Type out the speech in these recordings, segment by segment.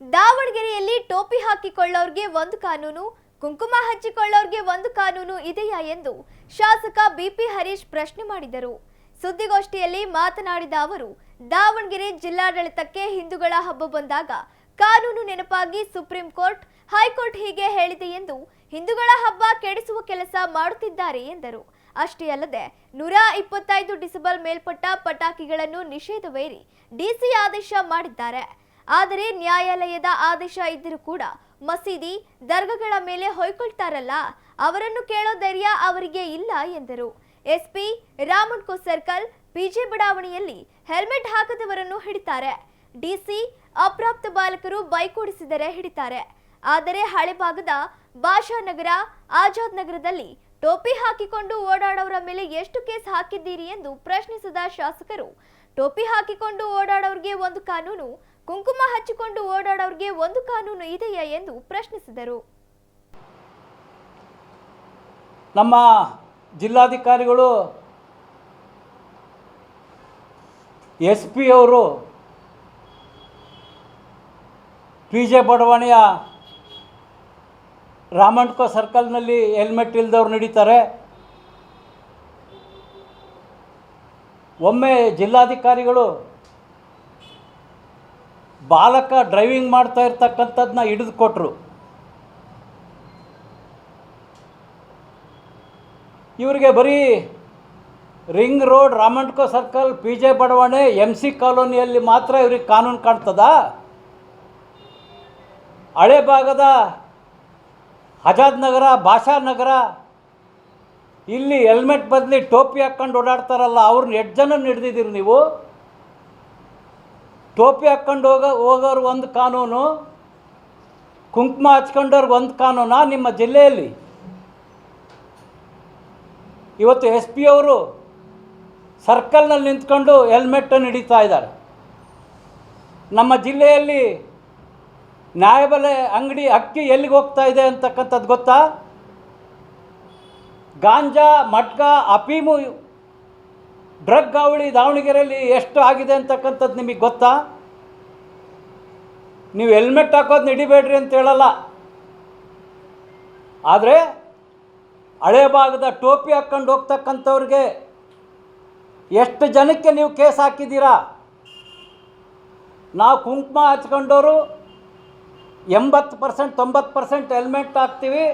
ದಾವಣಗೆರೆಯಲ್ಲಿ ಟೋಪಿ ಹಾಕಿಕೊಳ್ಳೋರ್ಗೆ ಒಂದು ಕಾನೂನು, ಕುಂಕುಮ ಹಚ್ಚಿಕೊಳ್ಳೋರ್ಗೆ ಒಂದು ಕಾನೂನು ಇದೆಯಾ ಎಂದು ಶಾಸಕ ಬಿಪಿ ಹರೀಶ್ ಪ್ರಶ್ನೆ ಮಾಡಿದರು. ಸುದ್ದಿಗೋಷ್ಠಿಯಲ್ಲಿ ಮಾತನಾಡಿದ ಅವರು, ದಾವಣಗೆರೆ ಜಿಲ್ಲಾಡಳಿತಕ್ಕೆ ಹಿಂದೂಗಳ ಹಬ್ಬ ಬಂದಾಗ ಕಾನೂನು ನೆನಪಾಗಿ ಸುಪ್ರೀಂ ಕೋರ್ಟ್, ಹೈಕೋರ್ಟ್ ಹೀಗೆ ಹೇಳಿದೆ ಎಂದು ಹಿಂದೂಗಳ ಹಬ್ಬ ಕೆಡಿಸುವ ಕೆಲಸ ಮಾಡುತ್ತಿದ್ದಾರೆ ಎಂದರು. ಅಷ್ಟೇ ಅಲ್ಲದೆ, ನೂರ ಇಪ್ಪತ್ತೈದು ಡಿಸಿಬಲ್ ಮೇಲ್ಪಟ್ಟ ಪಟಾಕಿಗಳನ್ನು ನಿಷೇಧವೇರಿ ಡಿಸಿ ಆದೇಶ ಮಾಡಿದ್ದಾರೆ. ಆದರೆ ನ್ಯಾಯಾಲಯದ ಆದೇಶ ಇದ್ದರೂ ಕೂಡ ಮಸೀದಿ ದರ್ಗಗಳ ಮೇಲೆ ಹೊಯ್ಕೊಳ್ತಾರಲ್ಲ, ಅವರನ್ನು ಕೇಳೋ ಧೈರ್ಯ ಅವರಿಗೆ ಇಲ್ಲ ಎಂದರು. ಎಸ್ಪಿ ರಾಮಣ್ಕು ಸರ್ಕಲ್ ಪಿಜೆ ಬಡಾವಣೆಯಲ್ಲಿ ಹೆಲ್ಮೆಟ್ ಹಾಕದವರನ್ನು ಹಿಡಿತಾರೆ. ಡಿಸಿ ಅಪ್ರಾಪ್ತ ಬಾಲಕರು ಬೈಕ್ ಓಡಿಸಿದರೆ ಹಿಡಿತಾರೆ. ಆದರೆ ಹಳೆ ಭಾಗದ ಭಾಷಾನಗರ ಆಜಾದ್ ನಗರದಲ್ಲಿ ಟೋಪಿ ಹಾಕಿಕೊಂಡು ಓಡಾಡೋರ ಮೇಲೆ ಎಷ್ಟು ಕೇಸ್ ಹಾಕಿದ್ದೀರಿ ಎಂದು ಪ್ರಶ್ನಿಸಿದ ಶಾಸಕರು, ಟೋಪಿ ಹಾಕಿಕೊಂಡು ಓಡಾಡೋರಿಗೆ ಒಂದು ಕಾನೂನು ಕುಂಕುಮ ಹಚ್ಚಿಕೊಂಡು ಓಡಾಡೋರಿಗೆ ಒಂದು ಕಾನೂನು ಇದೆಯಾ ಎಂದು ಪ್ರಶ್ನಿಸಿದರು. ನಮ್ಮ ಜಿಲ್ಲಾಧಿಕಾರಿಗಳು ಎಸ್ ಪಿ ಅವರು ಪಿ ಜೆ ಬಡಾವಣೆಯ ರಾಮಣ್ಕೋ ಸರ್ಕಲ್ನಲ್ಲಿ ಹೆಲ್ಮೆಟ್ ಇಲ್ದವ್ರು ನಡೀತಾರೆ. ಒಮ್ಮೆ ಜಿಲ್ಲಾಧಿಕಾರಿಗಳು ಬಾಲಕ ಡ್ರೈವಿಂಗ್ ಮಾಡ್ತಾ ಇರ್ತಕ್ಕಂಥದ್ದನ್ನ ಹಿಡಿದು ಕೊಟ್ಟರು ಇವರಿಗೆ ಬರೀ ರಿಂಗ್ ರೋಡ್ ರಾಮಂಟ್ಕೊ ಸರ್ಕಲ್ ಪಿ ಜೆ ಬಡಾವಣೆ ಎಂ ಸಿ ಕಾಲೋನಿಯಲ್ಲಿ ಮಾತ್ರ ಇವ್ರಿಗೆ ಕಾನೂನು ಕಾಣ್ತದ? ಹಳೆ ಭಾಗದ ಆಜಾದ್ ನಗರ ಭಾಷಾ ನಗರ, ಇಲ್ಲಿ ಹೆಲ್ಮೆಟ್ ಬದಲಿ ಟೋಪಿ ಹಾಕ್ಕೊಂಡು ಓಡಾಡ್ತಾರಲ್ಲ ಅವ್ರನ್ನ ಎಷ್ಟು ಜನ ಹಿಡ್ದಿದ್ದೀರಿ ನೀವು? ಟೋಪಿ ಹಾಕ್ಕೊಂಡು ಹೋಗ ಹೋಗೋರು ಒಂದು ಕಾನೂನು, ಕುಂಕುಮ ಹಚ್ಕೊಂಡವ್ರಿಗೆ ಒಂದು ಕಾನೂನಾ ನಿಮ್ಮ ಜಿಲ್ಲೆಯಲ್ಲಿ? ಇವತ್ತು ಎಸ್ ಪಿ ಅವರು ಸರ್ಕಲ್ನಲ್ಲಿ ನಿಂತ್ಕೊಂಡು ಹೆಲ್ಮೆಟನ್ನು ಹಿಡಿತಾ ಇದ್ದಾರೆ. ನಮ್ಮ ಜಿಲ್ಲೆಯಲ್ಲಿ ನ್ಯಾಯಬೆಲೆ ಅಂಗಡಿ ಅಕ್ಕಿ ಎಲ್ಲಿಗೆ ಹೋಗ್ತಾ ಇದೆ ಅಂತಕ್ಕಂಥದ್ದು ಗೊತ್ತಾ? ಗಾಂಜಾ ಮಟ್ಕಾ ಅಫೀಮು ಡ್ರಗ್ ಗಾವಳಿ ದಾವಣಗೆರೆಯಲ್ಲಿ ಎಷ್ಟು ಆಗಿದೆ ಅಂತಕ್ಕಂಥದ್ದು ನಿಮಗೆ ಗೊತ್ತಾ? ನೀವು ಹೆಲ್ಮೆಟ್ ಹಾಕೋದು ಹಿಡಿಬೇಡ್ರಿ ಅಂತ ಹೇಳಲ್ಲ. ಆದರೆ ಹಳೆ ಭಾಗದ ಟೋಪಿ ಹಾಕ್ಕೊಂಡು ಹೋಗ್ತಕ್ಕಂಥವ್ರಿಗೆ ಎಷ್ಟು ಜನಕ್ಕೆ ನೀವು ಕೇಸ್ ಹಾಕಿದ್ದೀರಾ? ನಾವು ಕುಂಕುಮ ಹಚ್ಕೊಂಡವರು ಎಂಬತ್ತು ಪರ್ಸೆಂಟ್, ತೊಂಬತ್ತು ಪರ್ಸೆಂಟ್ ಹೆಲ್ಮೆಟ್ ಹಾಕ್ತೀವಿ.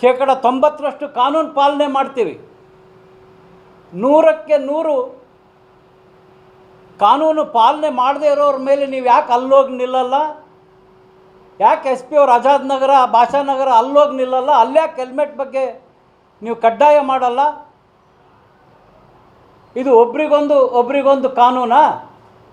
ಶೇಕಡ ತೊಂಬತ್ತರಷ್ಟು ಕಾನೂನು ಪಾಲನೆ ಮಾಡ್ತೀವಿ. ನೂರಕ್ಕೆ ನೂರು ಕಾನೂನು ಪಾಲನೆ ಮಾಡದೇ ಇರೋರ ಮೇಲೆ ನೀವು ಯಾಕೆ ಅಲ್ಲೋಗಿ ನಿಲ್ಲಲ್ಲ? ಯಾಕೆ ಎಸ್ ಪಿ ಅವ್ರು ಆಜಾದ್ ನಗರ ಭಾಷಾನಗರ ಅಲ್ಲೋಗಿ ನಿಲ್ಲಲ್ಲ? ಅಲ್ಯಾಕೆ ಹೆಲ್ಮೆಟ್ ಬಗ್ಗೆ ನೀವು ಕಡ್ಡಾಯ ಮಾಡಲ್ಲ? ಇದು ಒಬ್ರಿಗೊಂದು ಒಬ್ರಿಗೊಂದು ಕಾನೂನಾ?